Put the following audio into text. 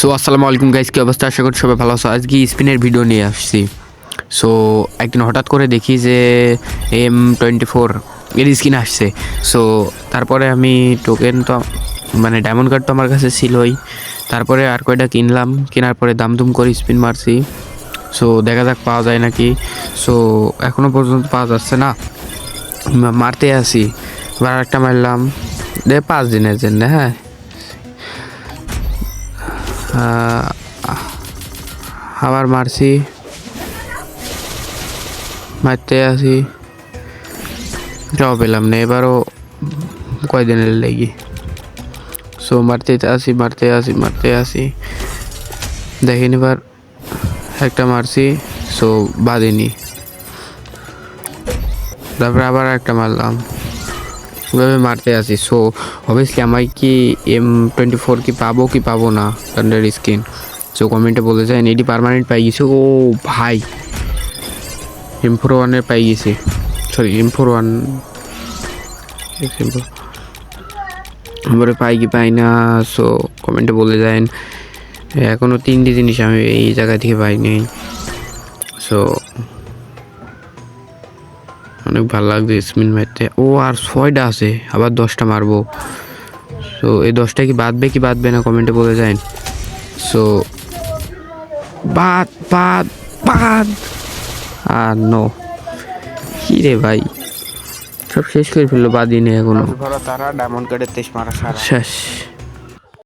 So আসসালামু আলাইকুম guys কি অবস্থা? আশা করি সবাই ভালো আছো। আজকে স্পিনের ভিডিও নিয়ে আসছি। সো একদিন হঠাৎ করে দেখি যে এম টোয়েন্টি ফোর এর স্কিন আসছে। সো তারপরে আমি টোকেন তো মানে ডায়মন্ড কার্ড তো আমার কাছে ছিলই। তারপরে আর কয়টা কিনলাম, কেনার পরে দাম দুম করে স্পিন মারছি। সো দেখা যাক পাওয়া যায় নাকি। সো এখনও পর্যন্ত পাওয়া যাচ্ছে না। মারতে আসি। এবার একটা মারলাম। দে পাঁচ দিনের জন্য হ্যাঁ। আবার মারছি মারতে আসি এটাও পেলাম না এবারও কয়দিনের লেগে সো মারতে আসি মারতে আসি মারতে আসি দেখেন এবার একটা মারছি সো বাঁধেনি তারপরে আবার একটা মারলাম ওভাবে মারতে আসি? সো অবভিয়াসলি আমায় কি এম টোয়েন্টি ফোর কি পাবো কি পাবো না? থান্ডার স্ক্রিন সো কমেন্টে বলে যায় এটি পারমানেন্ট পাই গেছে। ও ভাই এম ফোর ওয়ানের পাই গেছে। সরি এম ফোর ওয়ান এবারে পাই কি পাই না? সো কমেন্টে বলে যায় এখনও তিনটি জিনিস আমি এই জায়গা থেকে পাইনি। সো অনেক ভালো লাগছে স্পিন মারতে। ও আর ছয়টা আছে আবার দশটা মারবো। সো এই দশটা কি বাঁধবে কি বাদবে না কমেন্টে বলে যান সো বাদ বাদ বাদ আর নো কি রে ভাই? সব শেষ করে ফেলল বাদই নেই এখনও। তারা ডায়মন্ড কার্ডের তেইশ মারা শেষ।